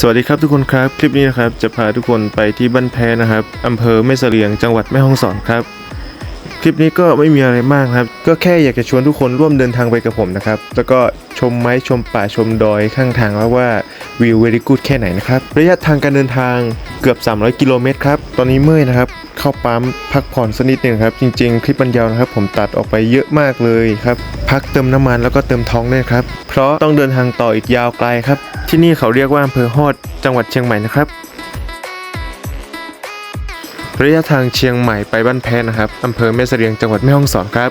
สวัสดีครับทุกคนครับ คลิปนี้นะครับจะพาทุกคนไปที่บ้านแพนะครับอำเภอแม่เสลียงจังหวัดแม่ฮ่องสอนครับ คลิปนี้ก็ไม่มีอะไรมากครับ ก็แค่อยากจะชวนทุกคนร่วมเดินทางไปกับผมนะครับ แล้วก็ชมไม้ชมป่าชมดอยข้างทางแล้วว่าวิวเวรี่กูดแค่ไหนนะครับ ระยะทางการเดินทางเกือบ 300 กิโลเมตรครับ ตอนนี้เมื่อยนะครับ เข้าปั๊มพักผ่อนสักนิดหนึ่งครับ จริง ๆ คลิปมันยาวนะครับ ผมตัดออกไปเยอะมากเลยครับ พักเติมน้ำมันแล้วก็เติมท้องด้วยครับ เพราะต้องเดินทางต่ออีกยาวไกลครับ ที่นี่เขาเรียกว่าอำเภอฮอด จังหวัดเชียงใหม่นะครับ ระยะทางเชียงใหม่ไปบ้านแพนะครับอำเภอแม่เสรียงจังหวัดแม่ฮ่องสอนครับ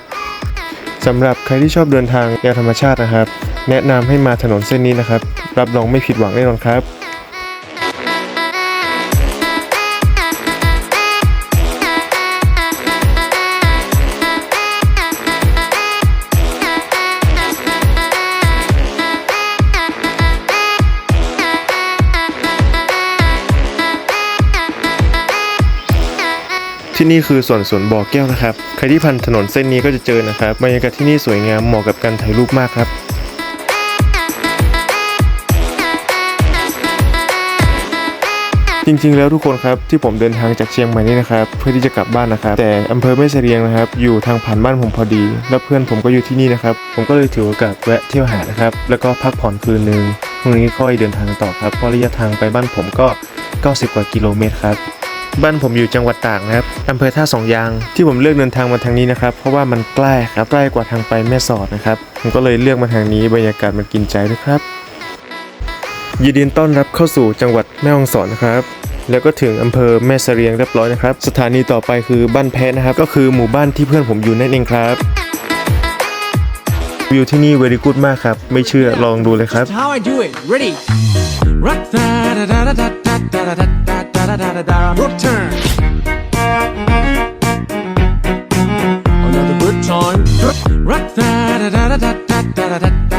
สำหรับใครที่ชอบเดินทางแนวธรรมชาตินะครับ แนะนำให้มาถนนเส้นนี้นะครับ รับรองไม่ผิดหวังแน่นอนครับ ที่นี่คือสวนสวนบ่อแก้วนะครับ ใครที่ผ่านถนนเส้นนี้ก็จะเจอนะครับบรรยากาศที่นี่สวยงามเหมาะกับการถ่ายรูปมากครับจริงๆ แล้วทุกคนครับที่ผมเดินทางจากเชียงใหม่นี่นะครับเพื่อที่จะกลับบ้านนะครับ แต่อำเภอแม่เสรียงนะครับ อยู่ทางผ่านบ้านผมพอดี แล้วเพื่อนผมก็อยู่ที่นี่นะครับ ผมก็เลยถือโอกาสแวะเที่ยวหานะครับ แล้วก็พักผ่อนคืนนึงพรุ่งนี้ค่อยเดินทางต่อครับเพราะระยะทางไปบ้านผมก็ 90 กว่ากิโลเมตรครับ บ้านผมอยู่จังหวัดตากนะครับอำเภอท่าสองยาง ที่ผมเลือกเดินทางมาทางนี้นะครับ เพราะว่ามันใกล้ครับใกล้กว่าทางไปแม่สอดนะครับ ผมก็เลยเลือกมาทางนี้บรรยากาศมันกินใจนะครับ ยินดีต้อนรับเข้าสู่จังหวัดแม่ฮ่องสอนนะครับ แล้วก็ถึงอำเภอแม่เสรียงเรียบร้อยนะครับ สถานีต่อไปคือบ้านแพะนะครับ ก็คือหมู่บ้านที่เพื่อนผมอยู่นั่นเองครับ วิวที่นี่เวอรี่กูดมากครับ ไม่เชื่อลองดูเลยครับ da da da da da. Turn. Another good time. Rock da da da da da da da da